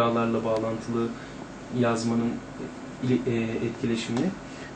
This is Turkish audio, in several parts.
rüyalarla bağlantılı yazmanın ili- e, etkileşimini.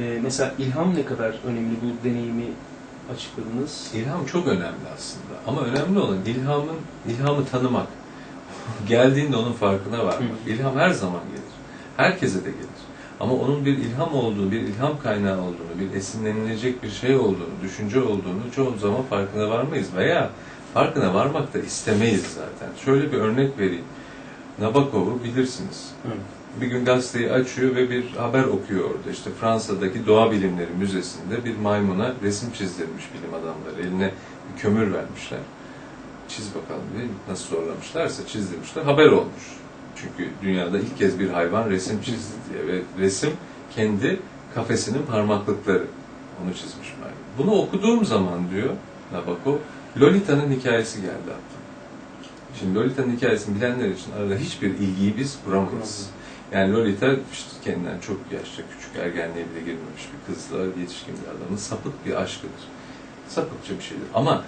E, mesela ilham ne kadar önemli bu deneyimi açıkladınız. İlham çok önemli aslında. Ama önemli olan ilhamın ilhamı tanımak. Geldiğinde onun farkına varmak. İlham her zaman gelir. Herkese de gelir. Ama onun bir ilham olduğunu, bir ilham kaynağı olduğunu, bir esinlenilecek bir şey olduğunu, düşünce olduğunu çoğu zaman farkına varmayız. Veya farkına varmak da istemeyiz zaten. Şöyle bir örnek vereyim. Nabokov'u bilirsiniz. Bir gün gazeteyi açıyor ve bir haber okuyor orada. İşte Fransa'daki Doğa Bilimleri Müzesi'nde bir maymuna resim çizdirmiş bilim adamları. Eline bir kömür vermişler. Çiz bakalım diye nasıl zorlamışlarsa çizdirmişler. Haber olmuş. Çünkü dünyada ilk kez bir hayvan resim çizdi diye ve resim kendi kafesinin parmaklıkları. Onu çizmiş maymun. Bunu okuduğum zaman diyor Nabokov, Lolita'nın hikayesi geldi aklıma. Şimdi Lolita'nın hikayesini bilenler için arada hiçbir ilgiyi biz kuramayız. Yani Lolita işte kendinden çok yaşça küçük ergenliğe bile girmemiş bir kızla yetişkin bir adamın sapık bir aşkıdır. Sapıkça bir şeydir. Ama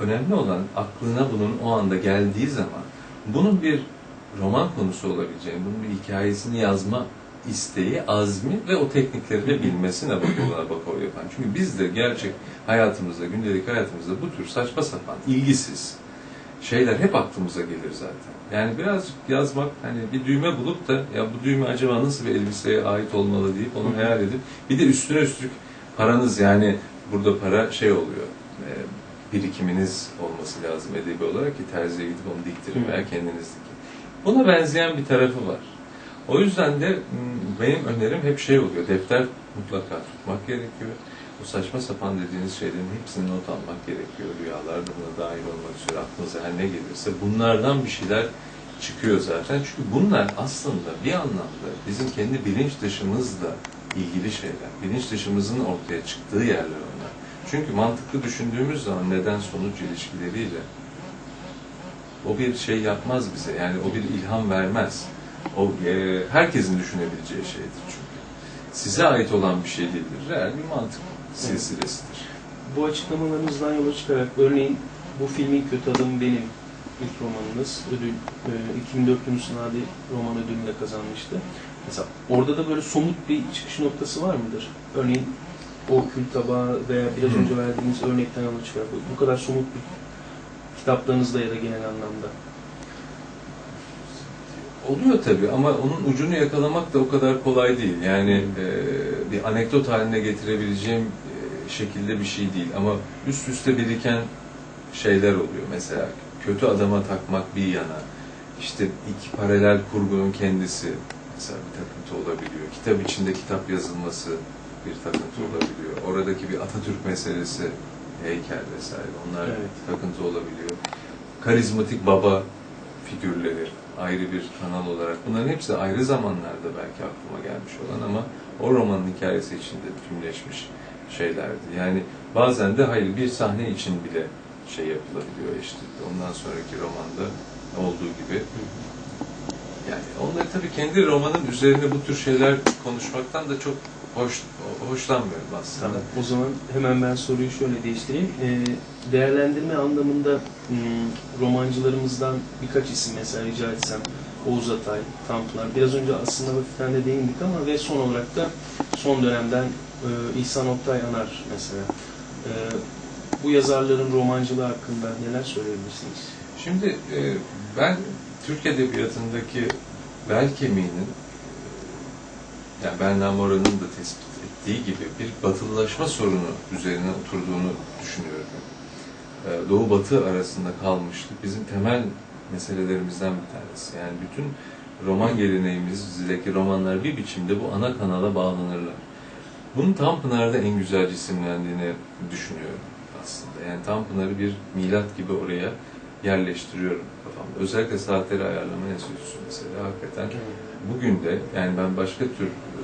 önemli olan aklına bunun o anda geldiği zaman bunun bir roman konusu olabileceğini, bunun bir hikayesini yazma isteği, azmi ve o teknikleri de bilmesi Nabokov'a Nabokov yapan. Çünkü biz de gerçek hayatımızda, gündelik hayatımızda bu tür saçma sapan, ilgisiz şeyler hep aklımıza gelir zaten. Yani birazcık yazmak, hani bir düğme bulup da ya bu düğme acaba nasıl bir elbiseye ait olmalı deyip onu hayal edip bir de üstüne üstlük paranız yani burada para şey oluyor, e, birikiminiz olması lazım edebi olarak ki terziye gidip onu diktirin veya kendiniz dikin. Buna benzeyen bir tarafı var. O yüzden de benim önerim hep şey oluyor, defter mutlaka tutmak gerekiyor. Bu saçma sapan dediğiniz şeylerin hepsini not almak gerekiyor. Rüyalar buna dahil olmak üzere aklınıza her ne gelirse bunlardan bir şeyler çıkıyor zaten. Çünkü bunlar aslında bir anlamda bizim kendi bilinç dışımızla ilgili şeyler. Bilinç dışımızın ortaya çıktığı yerler onlar. Çünkü mantıklı düşündüğümüz zaman neden sonuç ilişkileriyle o bir şey yapmaz bize. Yani o bir ilham vermez. O e, herkesin düşünebileceği şeydir çünkü. Size ait olan bir şey değildir. Real bir mantık silsilesidir. Bu açıklamalarınızdan yola çıkarak örneğin bu filmin kötü adamı benim ilk romanınız. Ödül, e, 2004 Yunus Nadi roman ödülünü de kazanmıştı. Mesela orada da böyle somut bir çıkış noktası var mıdır? Örneğin o kül tabağı veya biraz Hı. önce verdiğiniz örnekten yola çıkarak bu kadar somut bir kitaplarınızda ya da genel anlamda. Oluyor tabii ama onun ucunu yakalamak da o kadar kolay değil. Yani e, bir anekdot haline getirebileceğim e, şekilde bir şey değil. Ama üst üste biriken şeyler oluyor. Mesela kötü adama takmak bir yana, işte iki paralel kurgunun kendisi mesela bir takıntı olabiliyor. Kitap içinde kitap yazılması bir takıntı olabiliyor. Oradaki bir Atatürk meselesi, heykel vesaire onlar Evet. takıntı olabiliyor. Karizmatik baba figürleri ayrı bir kanal olarak. Bunların hepsi ayrı zamanlarda belki aklıma gelmiş olan ama o romanın hikayesi içinde tümleşmiş şeylerdi. Yani bazen de hayır bir sahne için bile şey yapılabiliyor işte. Ondan sonraki romanda olduğu gibi. Yani onları tabii kendi romanın üzerine bu tür şeyler konuşmaktan da çok hoş hoşlanmıyorum aslında. Tamam. O zaman hemen ben soruyu şöyle değiştireyim. Ee, değerlendirme anlamında hmm, romancılarımızdan birkaç isim mesela rica etsem. Oğuz Atay, Tanpınar. Biraz önce aslında hafiften de değindik ama ve son olarak da son dönemden e, İhsan Oktay Anar mesela. E, bu yazarların romancılığı hakkında neler söyleyebilirsiniz? Şimdi e, ben Türk Edebiyatı'ndaki bel kemiğinin yani Berna Mora'nın da tespit ettiği gibi bir batılılaşma sorunu üzerine oturduğunu düşünüyorum. E, Doğu Batı arasında kalmışlık bizim temel meselelerimizden bir tanesi. Yani bütün roman geleneğimizdeki romanlar bir biçimde bu ana kanala bağlanırlar. Bunun Tanpınar'da en güzel cisimlendiğini düşünüyorum aslında. Yani Tanpınar'ı bir milat gibi oraya yerleştiriyorum kafamda. Özellikle saatleri ayarlama enstitüsü mesela hakikaten bugün de yani ben başka tür e,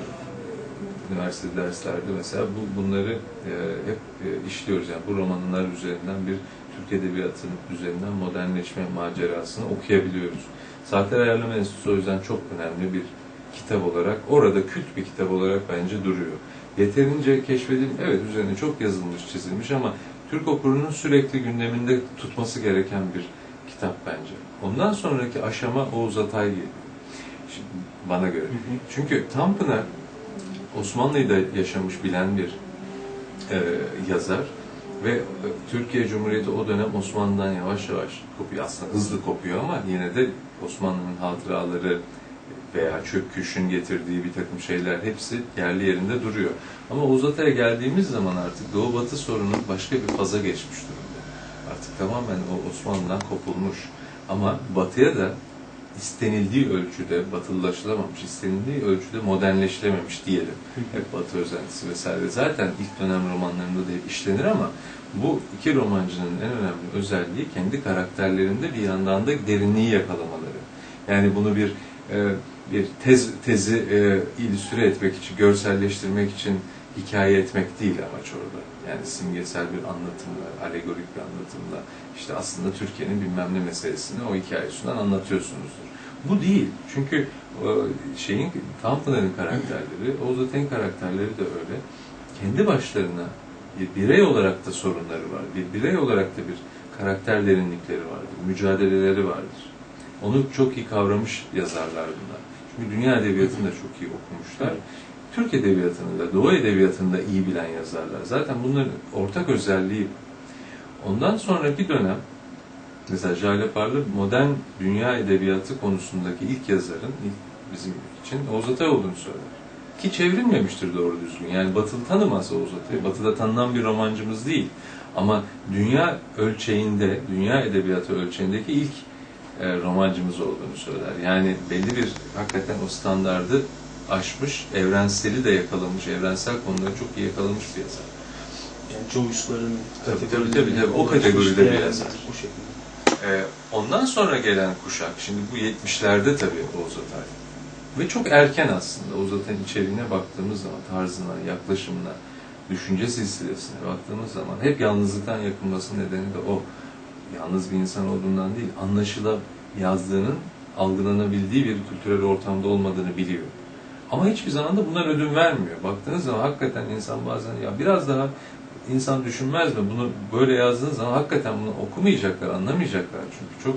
üniversite derslerde mesela bu, bunları e, hep e, işliyoruz. Yani bu romanlar üzerinden bir Türk Edebiyatı'nın üzerinden modernleşme macerasını okuyabiliyoruz. Saatler Ayarlama Enstitüsü o yüzden çok önemli bir kitap olarak, orada kült bir kitap olarak bence duruyor. Yeterince keşfedilmiş, evet üzerine çok yazılmış, çizilmiş ama Türk okurunun sürekli gündeminde tutması gereken bir kitap bence. Ondan sonraki aşama Oğuz Atay geliyor. Şimdi bana göre. Çünkü Tanpınar Osmanlı'yı da yaşamış bilen bir e, yazar ve e, Türkiye Cumhuriyeti o dönem Osmanlı'dan yavaş yavaş kopuyor. Aslında hızlı kopuyor ama yine de Osmanlı'nın hatıraları veya çöküşün getirdiği bir takım şeyler hepsi yerli yerinde duruyor. Ama Oğuz Atay'a geldiğimiz zaman artık Doğu Batı sorunu başka bir faza geçmiş durumda. Artık tamamen o Osmanlı'dan kopulmuş. Ama Batı'ya da istenildiği ölçüde batılılaşılamamış, istenildiği ölçüde modernleştirememiş diyelim. Hep Batı özentisi vesaire. Zaten ilk dönem romanlarında da hep işlenir ama bu iki romancının en önemli özelliği kendi karakterlerinde bir yandan da derinliği yakalamaları. Yani bunu bir e, bir tez tezi e, illüstre etmek için, görselleştirmek için hikaye etmek değil amaç orada. Yani simgesel bir anlatımla, alegorik bir anlatımla işte aslında Türkiye'nin bilmem ne meselesini o hikayesinden anlatıyorsunuzdur. Bu değil. Çünkü e, şeyin Tanpınar'ın karakterleri, Oğuz Atay'ın karakterleri de öyle. Kendi başlarına bir birey olarak da sorunları var. Bir birey olarak da bir karakter derinlikleri vardır. Mücadeleleri vardır. Onu çok iyi kavramış yazarlar bunlar. Çünkü dünya edebiyatını da çok iyi okumuşlar. Türk edebiyatını da, Doğu edebiyatını da iyi bilen yazarlar. Zaten bunların ortak özelliği. Ondan sonraki dönem mesela Jale Parlı modern dünya edebiyatı konusundaki ilk yazarın ilk bizim için Oğuz Atay olduğunu söyler. Ki çevrilmemiştir doğru düzgün. Yani Batılı tanımaz Oğuz Atay'ı. Batı'da tanınan bir romancımız değil. Ama dünya ölçeğinde, dünya edebiyatı ölçeğindeki ilk e, romancımız olduğunu söyler. Yani belli bir hakikaten o standardı aşmış, evrenseli de yakalamış, evrensel konuları çok iyi yakalamış bir yazar. Yani Joyce'ların Tabii, tabii, tabii, tabii. O kategoride bir yazar. Bu şekilde. Ee, ondan sonra gelen kuşak, şimdi bu 70'lerde tabii Oğuz Atay. Ve çok erken aslında Oğuz Atay'ın içeriğine baktığımız zaman, tarzına, yaklaşımına, düşünce silsilesine baktığımız zaman hep yalnızlıktan yakınması nedeni de o. Yalnız bir insan olduğundan değil, anlaşıla yazdığının algılanabildiği bir kültürel ortamda olmadığını biliyor. Ama hiçbir zaman da bundan ödün vermiyor. Baktığınız zaman hakikaten insan bazen ya biraz daha insan düşünmez mi? Bunu böyle yazdığınız zaman hakikaten bunu okumayacaklar, anlamayacaklar. Çünkü çok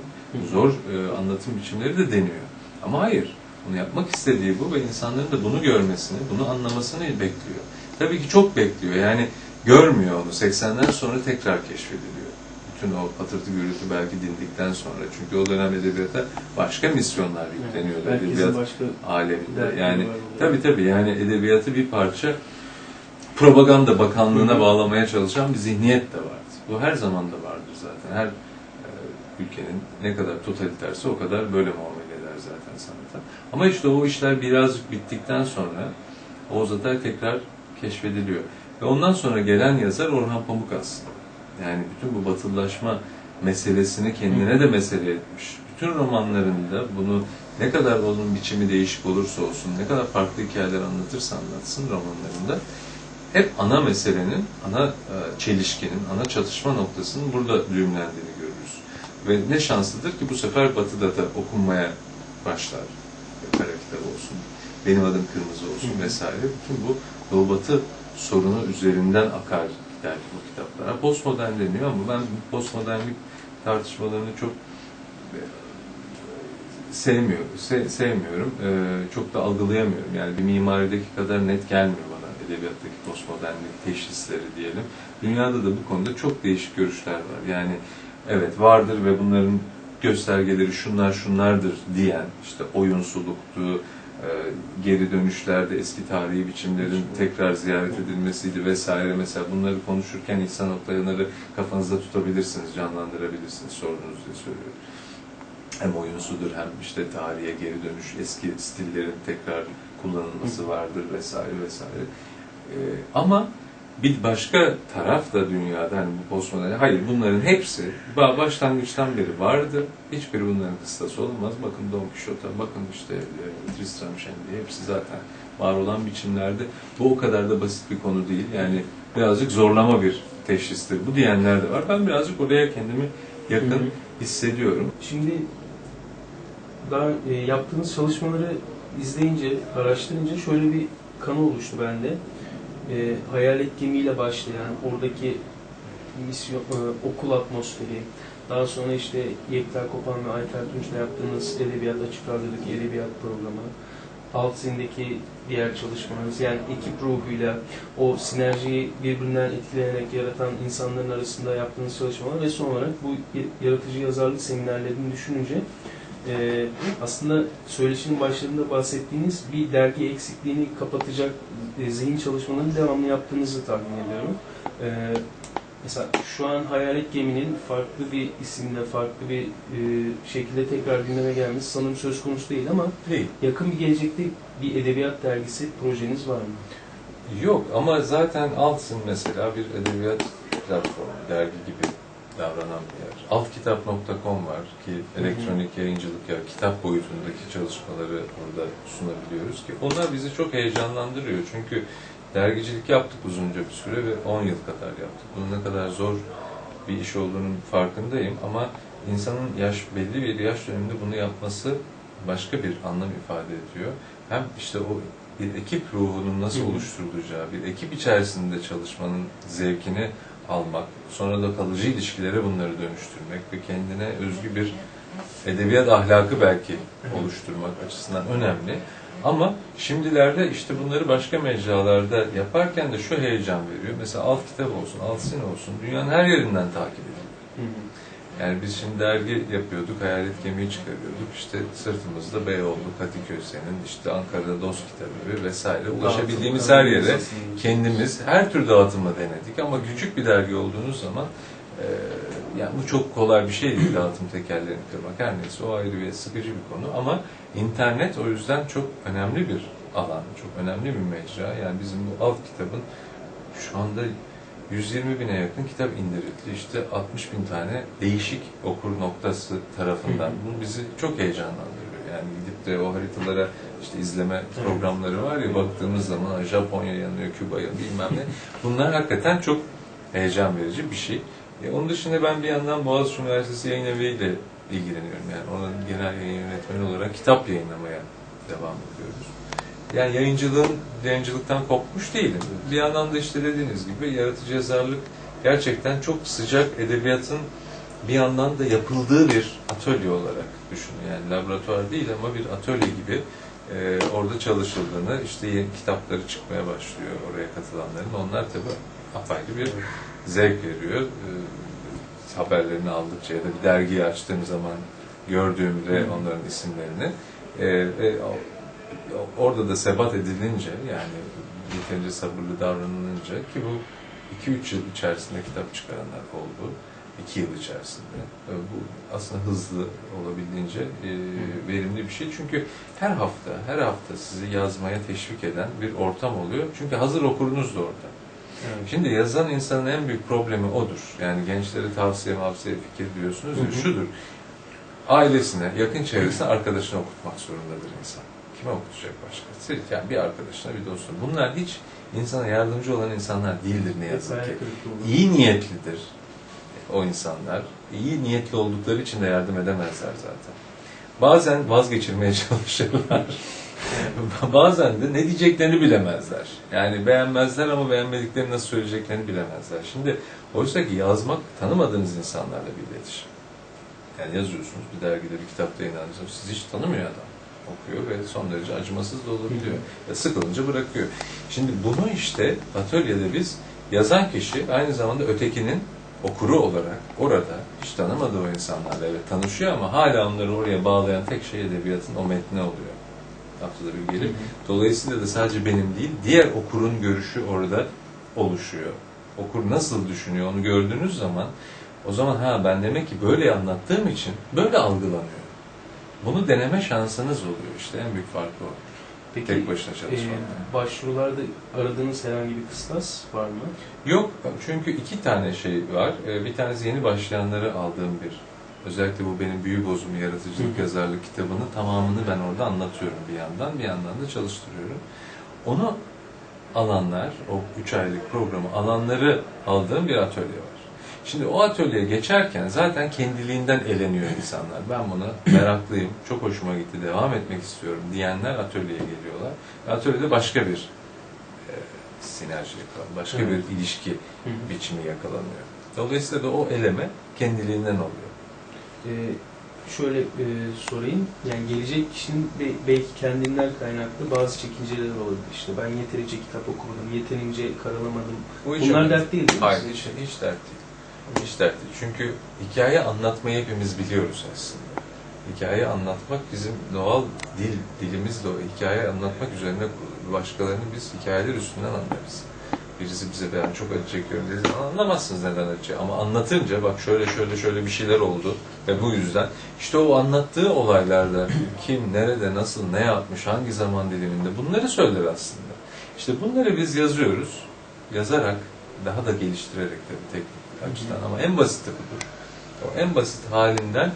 zor e, anlatım biçimleri de deniyor. Ama hayır. Bunu yapmak istediği bu ve insanların da bunu görmesini, bunu anlamasını bekliyor. Tabii ki çok bekliyor. Yani görmüyor onu. 80'den sonra tekrar keşfediliyor. Bütün o patırtı gürültü belki dindikten sonra. Çünkü o dönem edebiyata başka misyonlar yükleniyordu. Herkesin Edebiyat başka aleminde. Yani tabii tabii yani edebiyatı bir parça propaganda bakanlığına hı. bağlamaya çalışan bir zihniyet de vardı. Bu her zaman da vardır zaten. Her e, ülkenin ne kadar totaliterse o kadar böyle muamele eder zaten sanata. Ama işte o işler birazcık bittikten sonra Oğuz Atay tekrar keşfediliyor. Ve ondan sonra gelen yazar Orhan Pamuk aslında. Yani bütün bu batılılaşma meselesini kendine de mesele etmiş. Bütün romanlarında bunu ne kadar onun biçimi değişik olursa olsun, ne kadar farklı hikayeler anlatırsa anlatsın romanlarında hep ana meselenin, ana e, çelişkinin, ana çatışma noktasının burada düğümlendiğini görürüz. Ve ne şanslıdır ki bu sefer Batı'da da okunmaya başlar. Kara kitap olsun, benim adım kırmızı olsun vesaire. Bütün bu Doğu Batı sorunu üzerinden akar gider bu kitaplara. Postmodern deniyor ama ben postmodernlik tartışmalarını çok e, sevmiyorum, se- sevmiyorum. Ee, çok da algılayamıyorum. Yani bir mimarideki kadar net gelmiyor bana edebiyattaki postmodernlik teşhisleri diyelim. Dünyada da bu konuda çok değişik görüşler var. Yani evet vardır ve bunların göstergeleri şunlar şunlardır diyen işte oyunsuluktu, geri dönüşlerde eski tarihi biçimlerin tekrar ziyaret edilmesiydi vesaire. Mesela bunları konuşurken İhsan Oktayanar'ı kafanızda tutabilirsiniz, canlandırabilirsiniz sorduğunuz diye söylüyorum. Hem oyunsudur hem işte tarihe geri dönüş, eski stillerin tekrar kullanılması vardır vesaire vesaire. Ee, ama bir başka taraf da dünyada hani bu postmodern, hayır bunların hepsi ba- başlangıçtan beri vardı. Hiçbiri bunların kıstası olamaz. Bakın Don Quixote'a, bakın işte e, Tristram Shandy hepsi zaten var olan biçimlerde. Bu o kadar da basit bir konu değil. Yani birazcık zorlama bir teşhistir. Bu diyenler de var. Ben birazcık oraya kendimi yakın Hı hı. hissediyorum. Şimdi daha e, yaptığınız çalışmaları izleyince, araştırınca şöyle bir kanı oluştu bende. E, hayalet gemiyle başlayan oradaki misyon, e, okul atmosferi, Daha sonra işte Yekta Kopan ve Ayfer Tunç'la yaptığınız Edebiyat Açık Radyo'daki Edebiyat programı, Altsin'deki diğer çalışmalarınız yani ekip ruhuyla o sinerjiyi birbirinden etkileyerek yaratan insanların arasında yaptığınız çalışmalar ve son olarak bu yaratıcı yazarlık seminerlerini düşününce e, aslında söyleşinin başlarında bahsettiğiniz bir dergi eksikliğini kapatacak e, zihin çalışmalarını devamlı yaptığınızı tahmin ediyorum. E, mesela şu an Hayalet Gemi'nin farklı bir isimle, farklı bir e, şekilde tekrar gündeme gelmesi sanırım söz konusu değil ama Değil. yakın bir gelecekte bir edebiyat dergisi projeniz var mı? Yok ama zaten Altsın mesela bir edebiyat platformu, dergi gibi davranan bir yer. Altkitap.com var ki elektronik yayıncılık ya kitap boyutundaki çalışmaları orada sunabiliyoruz ki onlar bizi çok heyecanlandırıyor. Çünkü dergicilik yaptık uzunca bir süre ve 10 yıl kadar yaptık. Bunun ne kadar zor bir iş olduğunun farkındayım ama insanın yaş belli bir yaş döneminde bunu yapması başka bir anlam ifade ediyor. Hem işte o bir ekip ruhunun nasıl oluşturulacağı, bir ekip içerisinde çalışmanın zevkini almak, sonra da kalıcı ilişkilere bunları dönüştürmek ve kendine özgü bir edebiyat ahlakı belki oluşturmak açısından önemli. Ama şimdilerde işte bunları başka mecralarda yaparken de şu heyecan veriyor. Mesela alt kitap olsun, alt sin olsun, dünyanın her yerinden takip ediliyor. Yani biz şimdi dergi yapıyorduk, hayalet gemiyi çıkarıyorduk. İşte sırtımızda Beyoğlu, Kadıköy'senin, işte Ankara'da Dost kitabı vesaire ulaşabildiğimiz her yere kendimiz her tür dağıtımla denedik ama küçük bir dergi olduğunuz zaman e, yani bu çok kolay bir şey değil dağıtım tekerlerini kırmak. Her neyse o ayrı bir sıkıcı bir konu ama internet o yüzden çok önemli bir alan, çok önemli bir mecra. Yani bizim bu alt kitabın şu anda 120 bine yakın kitap indirildi. İşte 60 bin tane değişik okur noktası tarafından. Bu bizi çok heyecanlandırıyor. Yani gidip de o haritalara işte izleme programları var ya baktığımız zaman Japonya yanıyor, Küba yanıyor bilmem ne. Bunlar hakikaten çok heyecan verici bir şey. E, onun dışında ben bir yandan Boğaziçi Üniversitesi Yayın Evi ile ilgileniyorum. Yani oranın genel yayın yönetmeni olarak kitap yayınlamaya devam ediyoruz. Yani yayıncılığın, yayıncılıktan kopmuş değilim. Bir yandan da işte dediğiniz gibi yaratıcı yazarlık gerçekten çok sıcak edebiyatın bir yandan da yapıldığı bir atölye olarak düşünün. Yani laboratuvar değil ama bir atölye gibi e, orada çalışıldığını, işte yeni kitapları çıkmaya başlıyor oraya katılanların. Onlar tabii apayrı bir zevk veriyor. E, haberlerini aldıkça ya da bir dergiyi açtığım zaman gördüğümde onların isimlerini e, o- orada da sebat edilince yani yeterince sabırlı davranılınca ki bu 2-3 yıl içerisinde kitap çıkaranlar oldu. 2 yıl içerisinde. Bu aslında hızlı olabildiğince e, verimli bir şey. Çünkü her hafta, her hafta sizi yazmaya teşvik eden bir ortam oluyor. Çünkü hazır okurunuz da orada. Evet. Şimdi yazan insanın en büyük problemi odur. Yani gençlere tavsiye mavsiye fikir diyorsunuz ya şudur. Ailesine, yakın çevresine, arkadaşına okutmak zorundadır insan. Kime okutacak başka? Yani bir arkadaşına, bir dostuna. Bunlar hiç insana yardımcı olan insanlar değildir ne yazık ki. İyi niyetlidir o insanlar. İyi niyetli oldukları için de yardım edemezler zaten. Bazen vazgeçirmeye çalışırlar. Bazen de ne diyeceklerini bilemezler. Yani beğenmezler ama beğenmediklerini nasıl söyleyeceklerini bilemezler. Şimdi oysa ki yazmak tanımadığınız insanlarla bir iletişim. Yani yazıyorsunuz bir dergide bir kitapta yayınlandığınız sizi hiç tanımıyor adam. Okuyor ve son derece acımasız da olabiliyor. Ve sıkılınca bırakıyor. Şimdi bunu işte atölyede biz yazan kişi aynı zamanda ötekinin okuru olarak orada hiç tanımadığı o insanlarla evet tanışıyor ama hala onları oraya bağlayan tek şey edebiyatın o metni oluyor. Haftada bir gelip. Dolayısıyla da sadece benim değil, diğer okurun görüşü orada oluşuyor. Okur nasıl düşünüyor onu gördüğünüz zaman o zaman ha ben demek ki böyle anlattığım için böyle algılanıyor. Bunu deneme şansınız oluyor işte en büyük farkı o. Peki, Tek başına e, çalışmak. başvurularda aradığınız herhangi bir kıstas var mı? Yok çünkü iki tane şey var. Ee, Bir tanesi yeni başlayanları aldığım bir özellikle bu benim büyü bozumu yaratıcılık Hı yazarlık kitabını tamamını ben orada anlatıyorum bir yandan bir yandan da çalıştırıyorum. Onu alanlar o üç aylık programı alanları aldığım bir atölye var. Şimdi o atölyeye geçerken zaten kendiliğinden eleniyor insanlar. Ben buna meraklıyım, çok hoşuma gitti, devam etmek istiyorum diyenler atölyeye geliyorlar. Atölyede başka bir e, sinerji yakalanıyor, başka Evet. bir ilişki biçimi yakalanıyor. Dolayısıyla da o eleme kendiliğinden oluyor. e, şöyle e, sorayım. Yani gelecek kişinin be- belki kendinden kaynaklı bazı çekinceleri olabilir. İşte ben yeterince kitap okumadım, yeterince karalamadım. Bu Bunlar önemli dert değil mi? Hayır, hiç, hiç dert değil. Hiç dert değil. Çünkü hikaye anlatmayı hepimiz biliyoruz aslında. Hikaye anlatmak bizim doğal dil, dilimizle o hikaye anlatmak üzerine başkalarını biz hikayeler üstünden anlarız. Birisi bize ben çok acı çekiyorum dedi. Anlamazsınız neden acı. Ama anlatınca bak şöyle şöyle şöyle bir şeyler oldu ve bu yüzden işte o anlattığı olaylarda kim, nerede, nasıl, ne yapmış, hangi zaman diliminde bunları söyler aslında. İşte bunları biz yazıyoruz. Yazarak daha da geliştirerek tabii teknik açıdan ama en basiti budur. O en basit halinden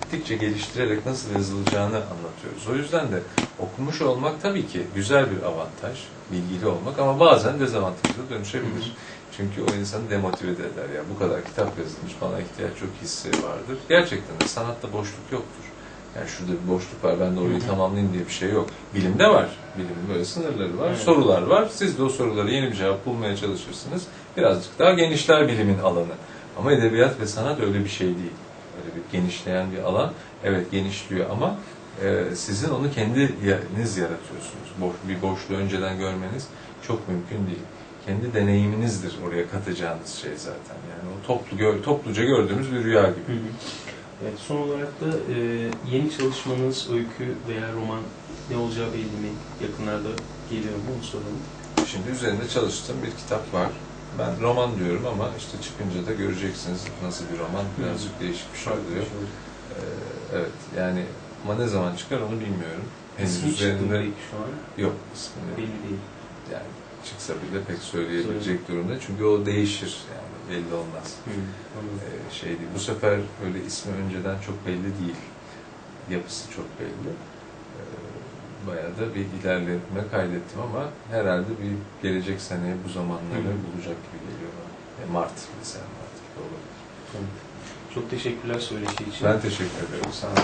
gittikçe geliştirerek nasıl yazılacağını anlatıyoruz. O yüzden de okumuş olmak tabii ki güzel bir avantaj, bilgili olmak ama bazen dezavantajlı dönüşebilir. Çünkü o insanı demotive de eder. Ya bu kadar kitap yazılmış, bana ihtiyaç yok hissi vardır. Gerçekten de sanatta boşluk yoktur. Yani şurada bir boşluk var, ben de orayı Hı hı. tamamlayayım diye bir şey yok. Bilimde var. Bilimin böyle sınırları var, Evet. sorular var. Siz de o sorulara yeni bir cevap bulmaya çalışırsınız. Birazcık daha genişler bilimin alanı. Ama edebiyat ve sanat öyle bir şey değil. Öyle bir genişleyen bir alan. Evet genişliyor ama e, sizin onu kendiniz yaratıyorsunuz. Boş, bir boşluğu önceden görmeniz çok mümkün değil. Kendi deneyiminizdir oraya katacağınız şey zaten. Yani o toplu gör, topluca gördüğümüz bir rüya gibi. Hı hı. Evet, son olarak da e, yeni çalışmanız, öykü veya roman ne olacağı belli mi? Yakınlarda geliyor mu? Onu soralım. Şimdi üzerinde çalıştığım bir kitap var. Ben roman diyorum ama işte çıkınca da göreceksiniz nasıl bir roman. Birazcık değişik bir şey oluyor. Ee, evet yani ama ne zaman çıkar onu bilmiyorum. Henüz İsmi üzerinde şu an? yok ismini. Belli değil. Yani çıksa bile pek söyleyebilecek durumda. Çünkü o değişir yani belli olmaz. Hı. Ee, şey değil. Bu sefer öyle ismi önceden çok belli değil. Yapısı çok belli. Bayağı da bir ilerleme kaydettim ama herhalde bir gelecek seneye bu zamanları Hı bulacak gibi geliyor bana. E, Mart mesela Mart gibi olabilir. Çok teşekkürler söyleşi için. Ben teşekkür ederim. Sağ olun.